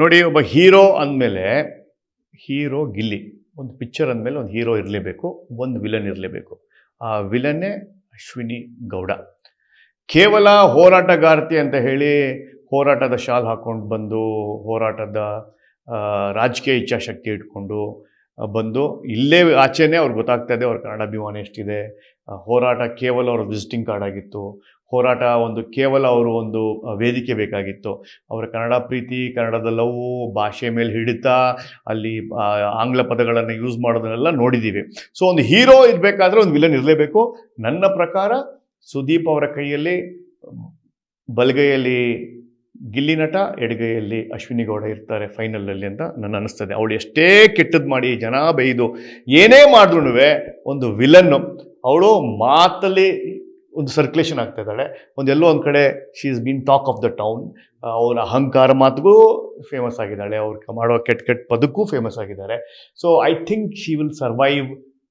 ನೋಡಿ, ಒಬ್ಬ ಹೀರೋ ಅಂದಮೇಲೆ, ಹೀರೋ ಗಿಲ್ಲಿ. ಒಂದು ಪಿಕ್ಚರ್ ಅಂದಮೇಲೆ ಒಂದು ಹೀರೋ ಇರಲೇಬೇಕು, ಒಂದು ವಿಲನ್ ಇರಲೇಬೇಕು. ಆ ವಿಲನ್ನೇ ಅಶ್ವಿನಿ ಗೌಡ. ಕೇವಲ ಹೋರಾಟಗಾರ್ತಿ ಅಂತ ಹೇಳಿ ಹೋರಾಟದ ಶಾಲ್ ಹಾಕ್ಕೊಂಡು ಬಂದು, ಹೋರಾಟದ ರಾಜಕೀಯ ಇಚ್ಛಾಶಕ್ತಿ ಇಟ್ಕೊಂಡು ಬಂದು ಇಲ್ಲೇ ಆಚೆನೇ ಅವ್ರಿಗೆ ಗೊತ್ತಾಗ್ತಾ ಇದೆ, ಅವ್ರ ಕನ್ನಡಾಭಿಮಾನ ಎಷ್ಟಿದೆ. ಹೋರಾಟ ಕೇವಲ ಅವ್ರ ವಿಸಿಟಿಂಗ್ ಕಾರ್ಡ್ ಆಗಿತ್ತು. ಹೋರಾಟ ಒಂದು ಕೇವಲ ಅವರು ಒಂದು ವೇದಿಕೆ ಬೇಕಾಗಿತ್ತು. ಅವರ ಕನ್ನಡ ಪ್ರೀತಿ, ಕನ್ನಡದ ಲವ್ ಭಾಷೆ ಮೇಲೆ ಹಿಡಿತ, ಅಲ್ಲಿ ಆಂಗ್ಲ ಪದಗಳನ್ನು ಯೂಸ್ ಮಾಡೋದನ್ನೆಲ್ಲ ನೋಡಿದ್ದೀವಿ ಸೊ ಒಂದು ಹೀರೋ ಇರಬೇಕಾದ್ರೆ ಒಂದು ವಿಲನ್ ಇರಲೇಬೇಕು. ನನ್ನ ಪ್ರಕಾರ ಸುದೀಪ್ ಅವರ ಕೈಯಲ್ಲಿ, ಬಲಗೈಯಲ್ಲಿ ಗಿಲ್ಲಿ ನಟ, ಎಡಗೈಯಲ್ಲಿ ಅಶ್ವಿನಿ ಗೌಡ ಇರ್ತಾರೆ ಫೈನಲಲ್ಲಿ ಅಂತ ನನ್ನ ಅನಿಸ್ತದೆ. ಅವಳು ಎಷ್ಟೇ ಕೆಟ್ಟದ್ದು ಮಾಡಿ ಜನ ಬೈದು ಏನೇ ಮಾಡಿದ್ರು ಒಂದು ವಿಲನ್ನು ಅವಳು ಮಾತಲ್ಲಿ ಒಂದು ಸರ್ಕ್ಯುಲೇಷನ್ ಆಗ್ತಾ ಇದ್ದಾಳೆ. ಒಂದು ಎಲ್ಲೋ ಒಂದು ಕಡೆ she is been talk of the town ಅವರ ಅಹಂಕಾರ ಮಾತಿಗೂ ಫೇಮಸ್ ಆಗಿದ್ದಾಳೆ. ಅವ್ರು ಮಾಡೋ ಕೆಟ್ಟ ಕೆಟ್ಟ ಪದಕ್ಕೂ ಫೇಮಸ್ ಆಗಿದ್ದಾರೆ. So I think she will survive